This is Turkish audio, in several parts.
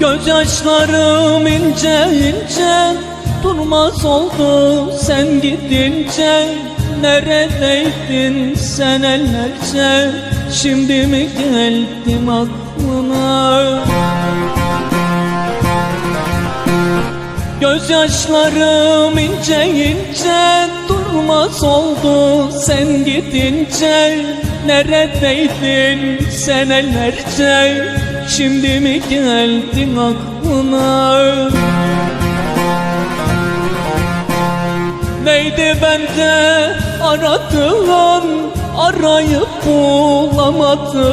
Gözyaşlarım ince ince Durmaz oldu sen gidince. Neredeydin senelerce Şimdi mi geldim aklına? Gözyaşlarım ince ince Durmaz oldu sen gidince. Neredeydin senelerce Şimdi mi geldin aklına? Neydi bende aradığın Arayıp bulamadım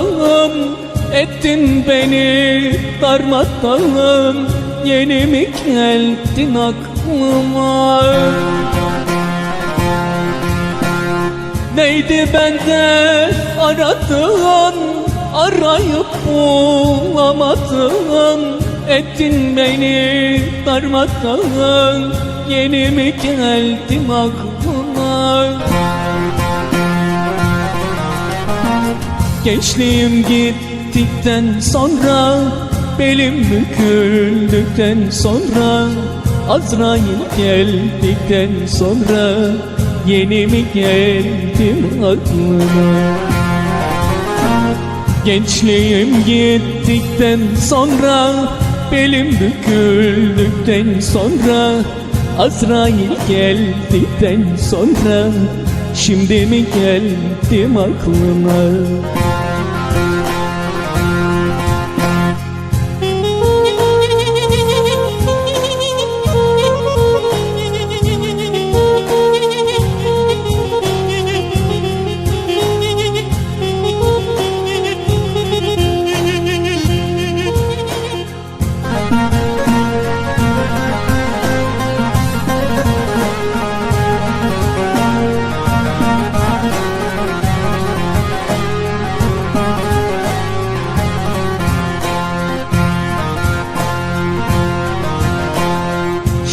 Ettin beni darmadağın Yeni mi geldin aklıma? Neydi bende aradığın Arayıp bulamadın. Ettin beni darmadağın. Yeni mi geldim aklına Gençliğim gittikten sonra Belim büküldükten sonra Azrail geldikten sonra Yeni mi geldim aklına Gençliğim gittikten sonra Belim büküldükten sonra Azrail geldikten sonra Şimdi mi geldim aklıma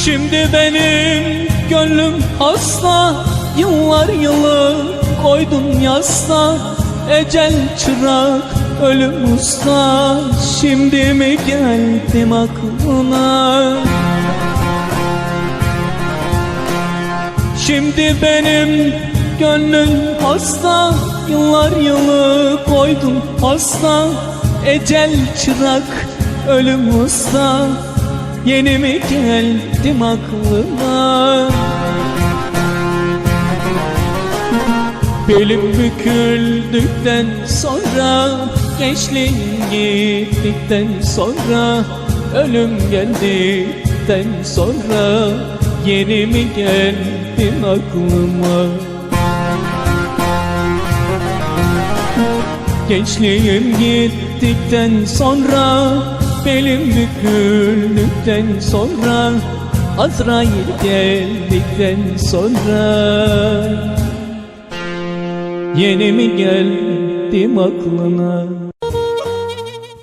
Şimdi benim gönlüm hasta Yıllar yılı koydum yasta. Ecel çırak ölüm usta Şimdi mi geldim aklına? Şimdi benim gönlüm hasta Yıllar yılı koydum hasta. Ecel çırak ölüm usta Yeni mi geldim aklıma? Belim büküldükten sonra Gençliğim gittikten sonra Ölüm geldikten sonra Yeni mi geldim aklıma? Gençliğim gittikten sonra Belim büküldükten sonra Azrail geldikten sonra. Yeni mi geldim aklına